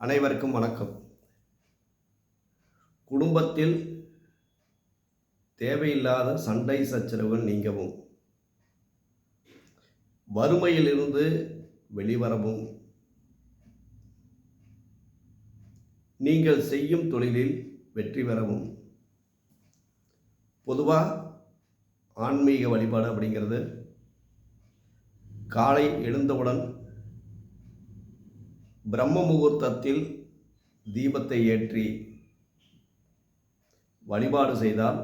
அனைவருக்கும் வணக்கம். குடும்பத்தில் தேவையில்லாத சண்டை சச்சரவு நீங்கவும் வறுமையிலிருந்து வெளிவரவும் நீங்கள் செய்யும் தொழிலில் வெற்றி பெறவும். பொதுவாக ஆன்மீக வழிபாடு அப்படிங்கிறது காலை எழுந்தவுடன் பிரம்ம முகூர்த்தத்தில் தீபத்தை ஏற்றி வழிபாடு செய்தால்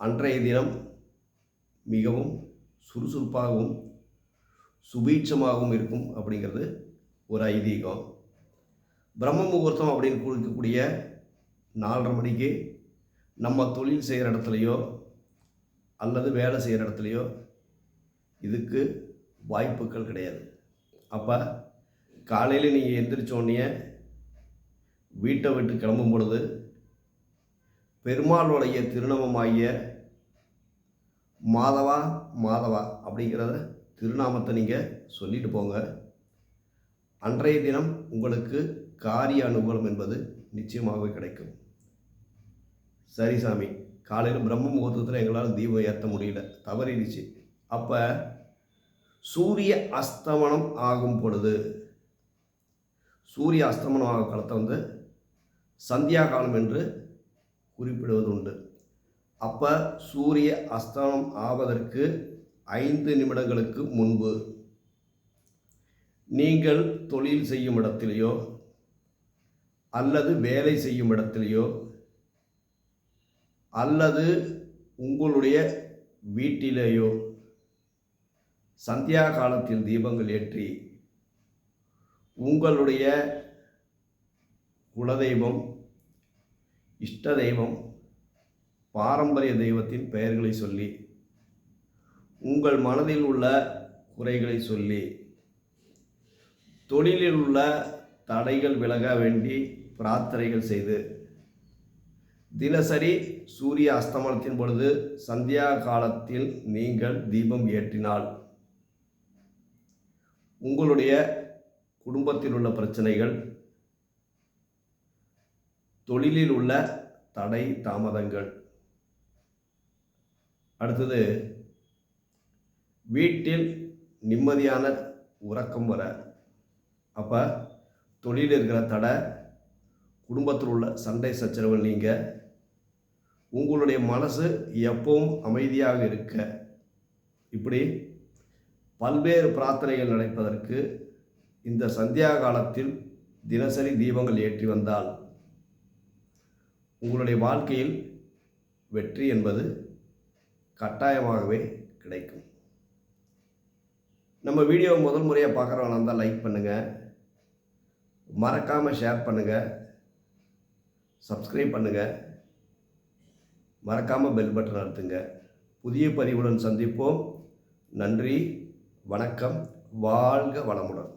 அன்றைய தினம் மிகவும் சுறுசுறுப்பாகவும் சுபீட்சமாகவும் இருக்கும் அப்படிங்கிறது ஒரு ஐதீகம். பிரம்ம முகூர்த்தம் அப்படின்னு கொடுக்கக்கூடிய நாலரை மணிக்கு நம்ம தொழில் செய்கிற இடத்துலையோ அல்லது வேலை செய்கிற இடத்துலையோ இதுக்கு வாய்ப்புகள் கிடையாது. அப்போ காலையில் நீங்கள் எந்திரிச்சோடனே வீட்டை விட்டு கிளம்பும் பொழுது பெருமாளுடைய திருநாமமாகிய மாதவா மாதவா அப்படிங்கிறத திருநாமத்தை நீங்கள் சொல்லிட்டு போங்க. அன்றைய தினம் உங்களுக்கு காரிய அனுகூலம் என்பது நிச்சயமாகவே கிடைக்கும். சரி சாமி காலையில் பிரம்ம முகூர்த்தத்தில் எங்களால் தீபம் ஏற்ற முடியல தவறிடுச்சு. அப்போ சூரிய அஸ்தமனம் ஆகும் பொழுது சூரிய அஸ்தமனம் ஆகும் காலத்தை வந்து சந்தியா காலம் என்று குறிப்பிடுவது உண்டு அப்போ சூரிய அஸ்தமனம் ஆவதற்கு ஐந்து நிமிடங்களுக்கு முன்பு நீங்கள் தொழில் செய்யும் இடத்திலேயோ அல்லது வேலை செய்யும் இடத்திலேயோ அல்லது உங்களுடைய வீட்டிலேயோ சந்தியா காலத்தில் தீபங்கள் ஏற்றி உங்களுடைய குலதெய்வம் இஷ்ட தெய்வம் பாரம்பரிய தெய்வத்தின் பெயர்களை சொல்லி உங்கள் மனதில் உள்ள குறைகளை சொல்லி தொழிலில் உள்ள தடைகள் விலக வேண்டி பிரார்த்தனைகள் செய்து தினசரி சூரிய அஸ்தமனத்தின் பொழுது சந்தியா காலத்தில் நீங்கள் தீபம் ஏற்றினால் உங்களுடைய குடும்பத்தில் உள்ள பிரச்சனைகள் தொழிலில் உள்ள தடை தாமதங்கள். அடுத்தது வீட்டில் நிம்மதியான உறக்கம் வர அப்போ தொழிலில் இருக்கிற தடை குடும்பத்தில் உள்ள சண்டை சச்சரவு நீங்கள் உங்களுடைய மனசு எப்பவும் அமைதியாக இருக்க. இப்படி பல்வேறு பிரார்த்தனைகள் நடப்பதற்கு இந்த சந்தியா காலத்தில் தினசரி தீபங்கள் ஏற்றி வந்தால் உங்களுடைய வாழ்க்கையில் வெற்றி என்பது கட்டாயமாகவே கிடைக்கும். நம்ம வீடியோ முதல் முறையாக பார்க்குறவங்க இருந்தால் லைக் பண்ணுங்கள் மறக்காமல் ஷேர் பண்ணுங்கள் சப்ஸ்கிரைப் பண்ணுங்கள் மறக்காமல் பெல் பட்டன் அழுத்துங்க. புதிய பதிவுடன் சந்திப்போம். நன்றி வணக்கம் வாழ்க வளமுடன்.